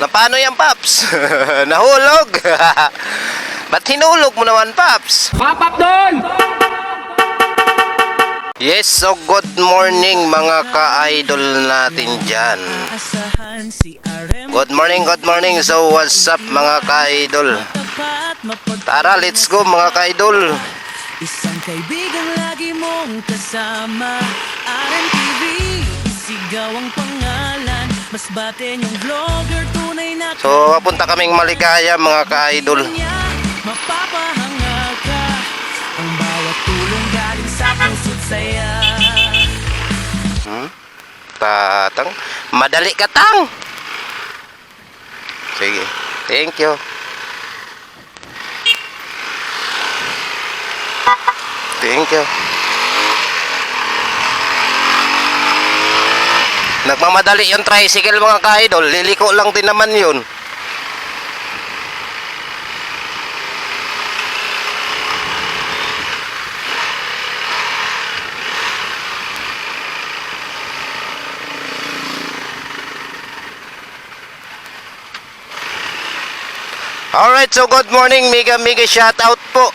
Na paano yan, Paps? Nahulog. Ba't hinulog mo naman, Paps? Papap doon! Yes, so good morning mga ka-idol natin dyan. Good morning, good morning. So what's up mga ka-idol? Tara, let's go mga ka-idol. Isang kaibigan lagi mong kasama RMTV Sigaw ang pangalan Mas bate yung vlogger na So papunta kaming maligaya mga ka-idol. Hmm? Tatang. Madali ka tang. Sige. Thank you. Thank you. Nagmamadali yung tricycle mga ka-idol. Liliko lang din naman yun. Alright, so good morning. Mega mega shout out po.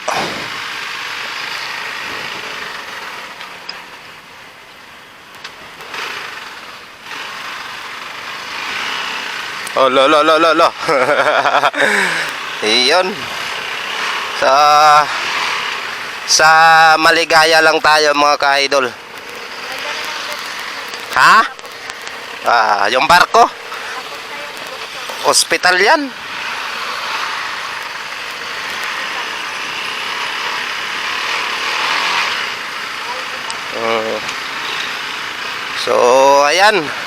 Oh, lo, lo, lo, lo, lo. Iyon. Sa sa maligaya lang tayo mga ka-idol. Ha? Ah, yung barko? Hospital yan. Mm. So, ayan.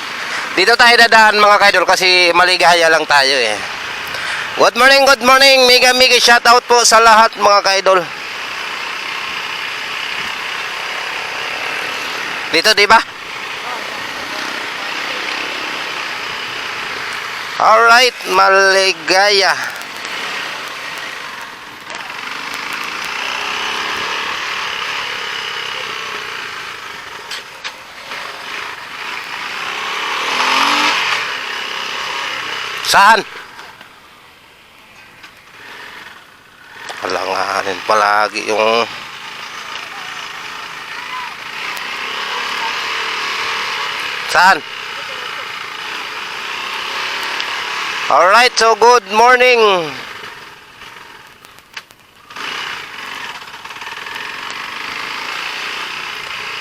Dito tayo dadaan mga kaidol kasi maligaya lang tayo eh. Good morning, good morning. Mega mega shout out po sa lahat mga kaidol. Dito, di ba? Alright, maligaya. Saan? Alanganin palagi yung Saan? Alright, so good morning.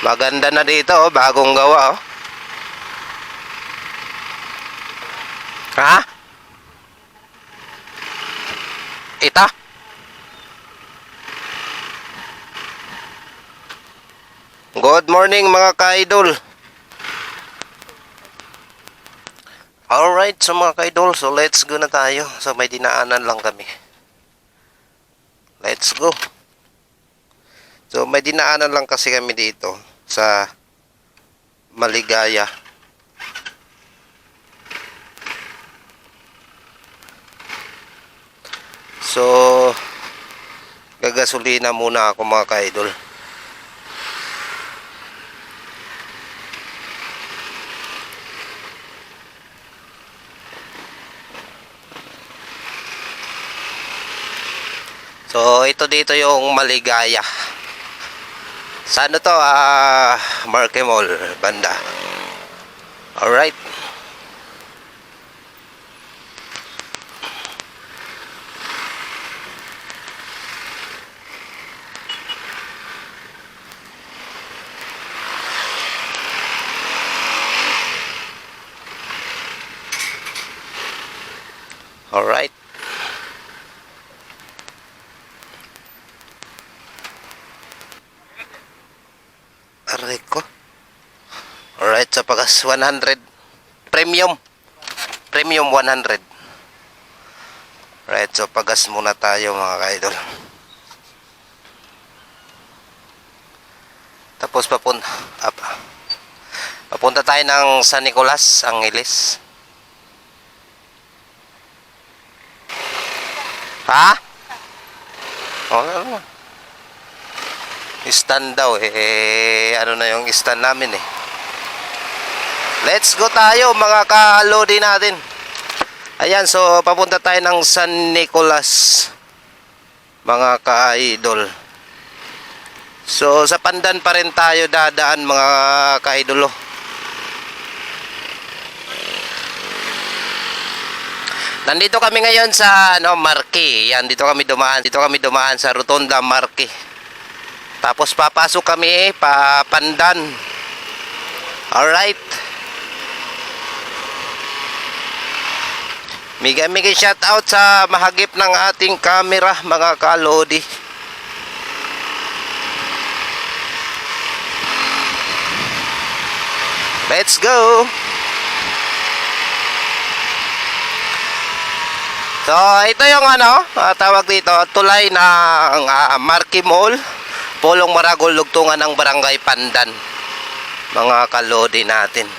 Maganda na dito, oh, bagong gawa, oh. Ha? Ita? Good morning mga ka-idol. Alright, so mga ka-idol, so let's go na tayo. So may dinaanan lang kami. Let's go. So may dinaanan lang kasi kami dito sa Maligaya. So, gagasolina muna ako mga ka-idol. So, ito dito yung maligaya. Sa to? Ah, Marque Mall, banda. Alright. Aray ko. Alright, sa pagas 100. Premium. Premium 100. Right, so pagas muna tayo mga ka-idol. Tapos papunta, up, papunta tayo ng San Nicolas, Angeles. Ha? Oh, ano? Stand daw eh. Ano na yung stand namin eh. Let's go tayo mga ka-lodi natin. Ayan, so papunta tayo ng San Nicolas. Mga ka-idol. So sa Pandan pa rin tayo dadaan mga ka-idolo. Nandito kami ngayon sa ano Marque. Yan dito kami dumaan. Dito kami dumaan sa Rotonda Marque. Tapos papasok kami pa Pandan. Alright. Mega shout out sa mahagip ng ating camera mga kalodi. Let's go. So, ito yung ano, ah, tawag dito, tulay ng uh, Marquee Mall, Pulong Maragol, Lugtungan ng Barangay Pandan. Mga kalodi natin.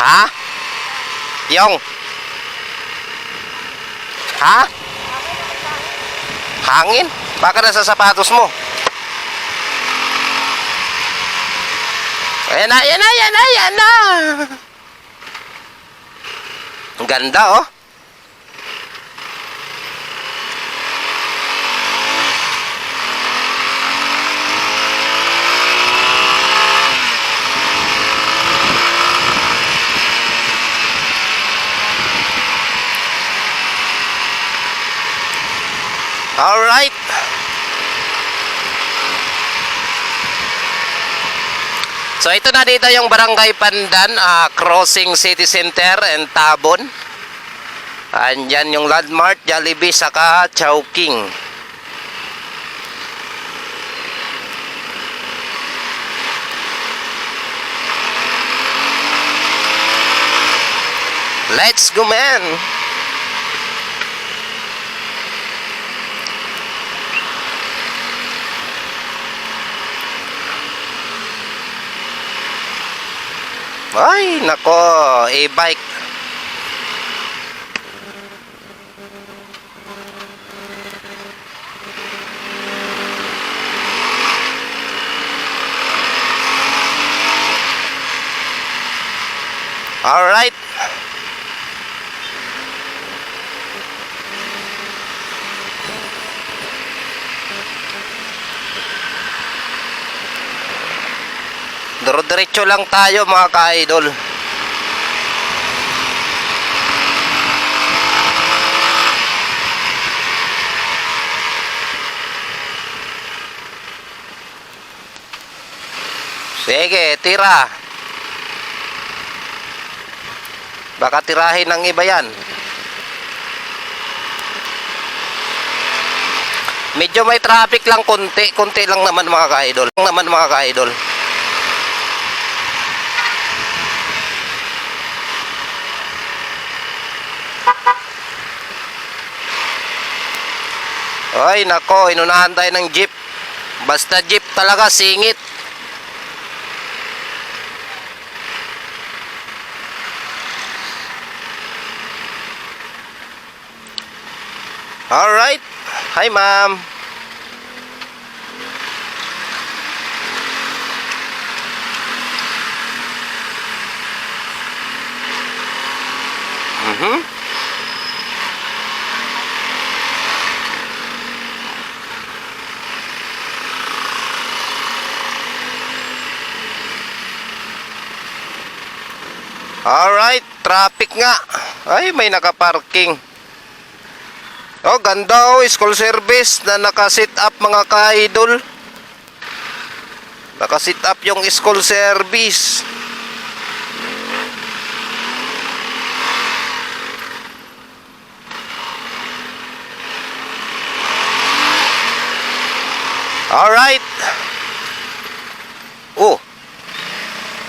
Ha? Yung? Ha? Hangin? Baka nasa sapatos mo. Ayan na, ayan na, ayan na, ayan na. Ang ganda, oh. Alright. So ito na dito yung Barangay Pandan, ah, Crossing City Center and Tabon. Andyan yung landmark, Jollibee, saka Chowking. Let's go man! Ay, nako, e-bike. All right. Duro-diretso lang tayo mga ka-idol. Sige, tira. Baka tirahin ng iba yan. Medyo may traffic lang konti, konti lang naman mga ka-idol. Naman mga ka-idol. Ay, nako, inunahan tayo ng jeep. Basta jeep talaga, singit. Alright. Hi, ma'am. Mhm. Alright, traffic nga. Ay, may nakaparking. Oh, ganda oh, school service na naka-sit up mga ka-idol. Naka-sit up yung school service. Alright. Oh.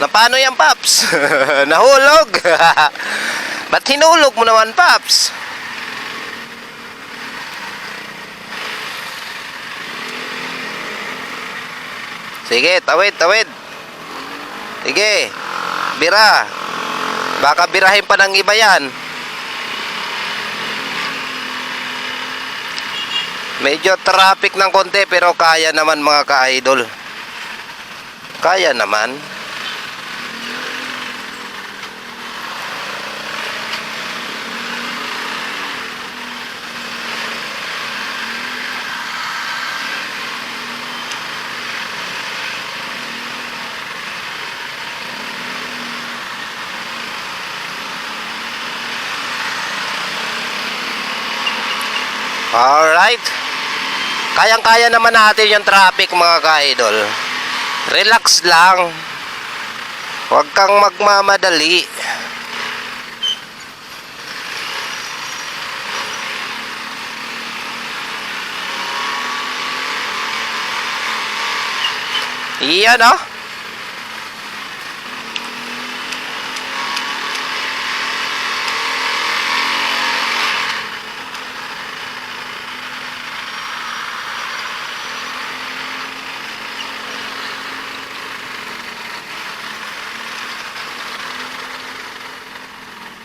Na paano yan, Paps? Nahulog. Ba't hinulog mo naman, Paps? Sige, tawid, tawid. Sige. Bira. Baka birahin pa ng iba yan. Medyo traffic ng konti pero kaya naman mga ka-idol. Kaya naman. Alright. Kayang-kaya naman natin yung traffic mga ka-idol. Relax lang. Huwag kang magmamadali. Iyan oh.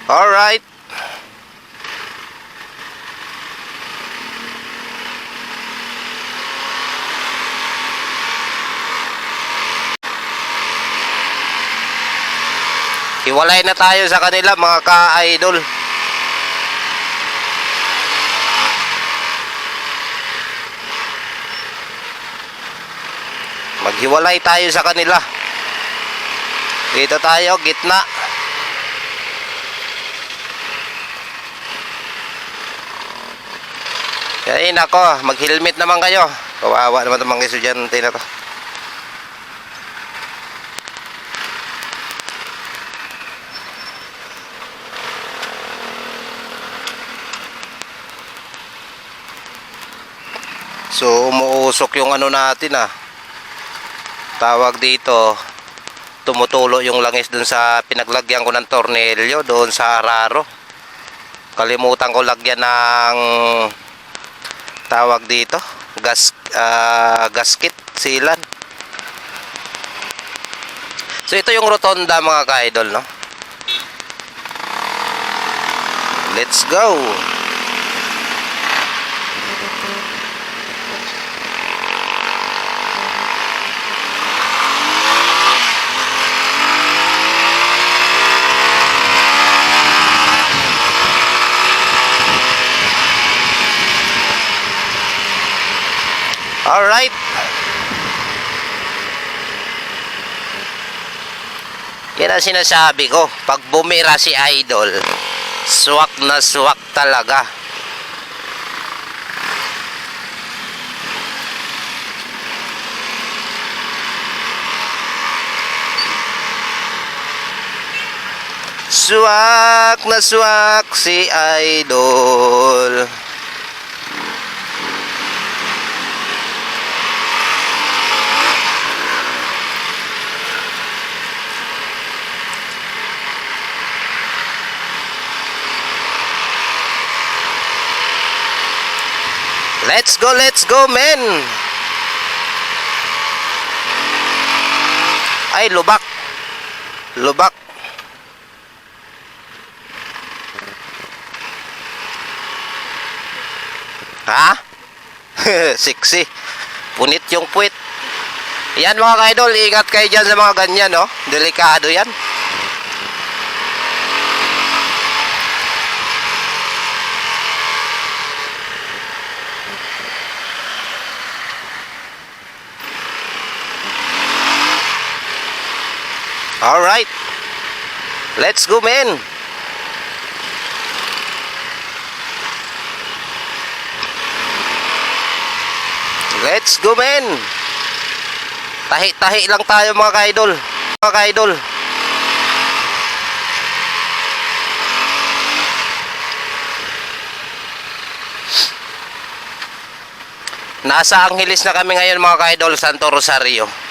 Alright. Hiwalay na tayo sa kanila mga ka-idol. Maghiwalay tayo sa kanila. Dito tayo, gitna. Ay nako, mag-helmet naman kayo. Kawawa naman itong mga estudyante na to. So umuusok yung ano natin ah. Tawag dito, tumutulo yung langis dun sa pinaglagyan ko ng tornilyo doon sa araro. Kalimutan ko lagyan ng tawag dito gas ah, gasket silan so ito yung rotonda mga ka-idol no let's go Alright. Yan ang sinasabi ko. Pag bumira si Idol, swak na swak talaga. Swak na swak si Idol. Let's go, let's go, men! Ay, lubak. Lubak. Ha? Sexy. Punit yung puwit. Yan mga kaidol, ingat kayo dyan sa mga ganyan, no? Delikado yan. Alright. Let's go, men. Let's go, men. Tahi-tahi lang tayo mga ka-idol. Mga ka-idol. Nasa Angeles na kami ngayon mga ka-idol, Santo Rosario.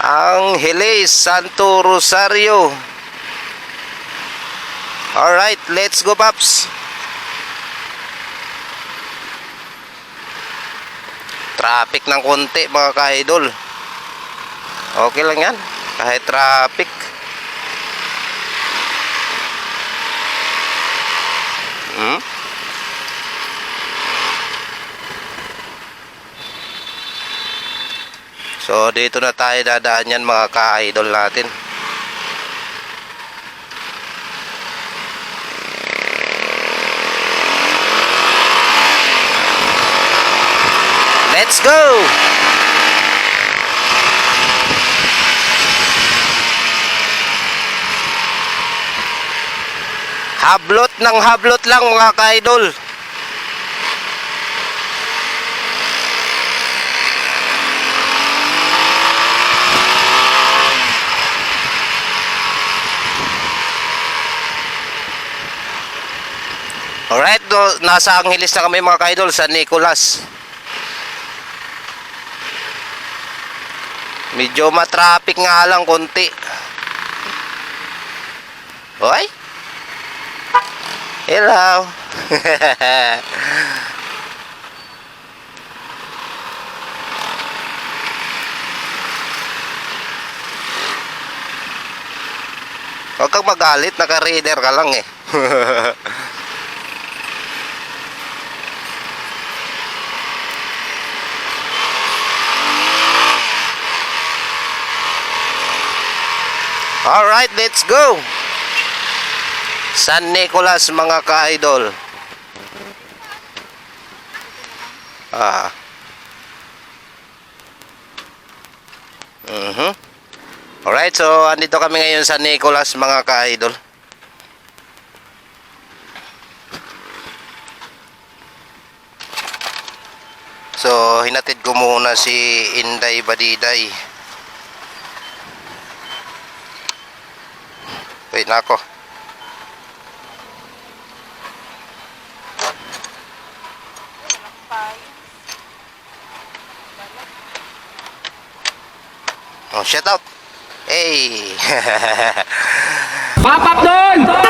Angeles, Santo Rosario. Alright, let's go, Paps. Traffic ng konti, mga ka-idol. Okay lang yan. Kahit traffic. Hmm? So dito na tayo dadaan yan mga ka-idol natin. Let's go! Hablot ng hablot lang mga ka-idol. Do, nasa Angeles na kami mga ka-idol sa Nicolas. Medyo matraffic nga lang konti. Hoy? Hello. Huwag kang magalit, naka-reader ka lang eh. Alright, let's go! San Nicolas mga ka-idol. Ah. Mhm. Alright, so andito kami ngayon sa Nicolas mga ka-idol. So, hinatid ko muna si Inday Badiday. Wait na ako. Oh, shout out. Hey. Papap doon!